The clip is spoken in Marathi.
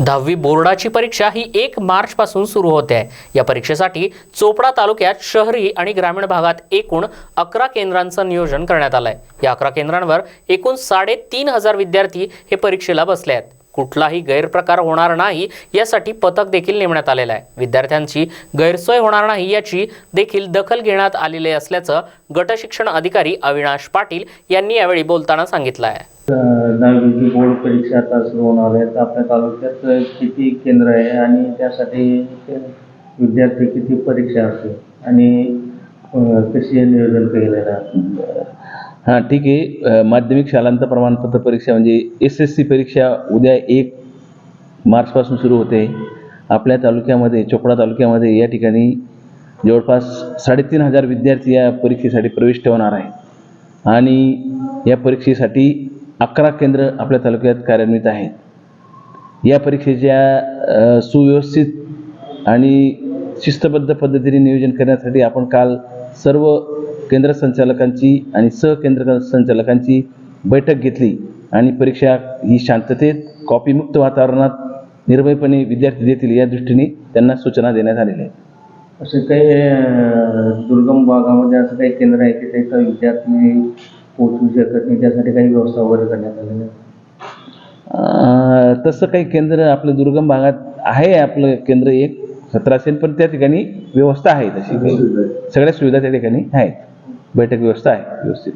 दहावी बोर्डाची परीक्षा ही एक मार्चपासून सुरू होते. आहे या परीक्षेसाठी चोपडा तालुक्यात शहरी आणि ग्रामीण भागात एकूण अकरा केंद्रांचं नियोजन करण्यात आलं आहे या अकरा केंद्रांवर एकूण साडेतीन हजार विद्यार्थी हे परीक्षेला बसले आहेत. कुठलाही गैरप्रकार होणार नाही यासाठी पथक देखील नेमण्यात आलेलं आहे. विद्यार्थ्यांची गैरसोय होणार नाही याची देखील दखल घेण्यात आलेली असल्याचं गटशिक्षण अधिकारी अविनाश पाटील यांनी यावेळी बोलताना सांगितलं आहे. दहावीची बोर्ड परीक्षा आता सुरू होणार आहे. तर आपल्या तालुक्यात किती केंद्र आहे आणि त्यासाठी विद्यार्थी किती परीक्षा असते आणि कशी नियोजन केलेलं आहे? हां ठीक आहे. माध्यमिक शालांत प्रमाणपत्र परीक्षा म्हणजे एस एस सी परीक्षा उद्या एक मार्चपासून सुरू होते. आपल्या तालुक्यामध्ये चोपडा तालुक्यामध्ये या ठिकाणी जवळपास साडेतीन हजार विद्यार्थी या परीक्षेसाठी प्रवेश ठेवणार आहे. आणि या परीक्षेसाठी अकरा केंद्र आपल्या तालुक्यात कार्यान्वित आहेत. या परीक्षेच्या सुव्यवस्थित आणि शिस्तबद्ध पद्धतीने नियोजन करण्यासाठी आपण काल सर्व केंद्र संचालकांची आणि सहकेंद्र संचालकांची बैठक घेतली आणि परीक्षा ही शांततेत कॉपीमुक्त वातावरणात निर्भयपणे विद्यार्थी देतील या दृष्टीने त्यांना सूचना देण्यात आलेल्या आहेत. असे काही दुर्गम भागामध्ये असं काही केंद्र आहे की त्याचा विद्यार्थी पोहोचू शकत नाही त्यासाठी काही व्यवस्था वगैरे करण्यात आलेली आहे तसं काही केंद्र आपलं दुर्गम भागात आहे आपलं केंद्र एक सतरा असेल पण त्या ठिकाणी व्यवस्था आहे तशी. काही सगळ्या सुविधा त्या ठिकाणी आहेत. बैठक व्यवस्था आहे व्यवस्थित.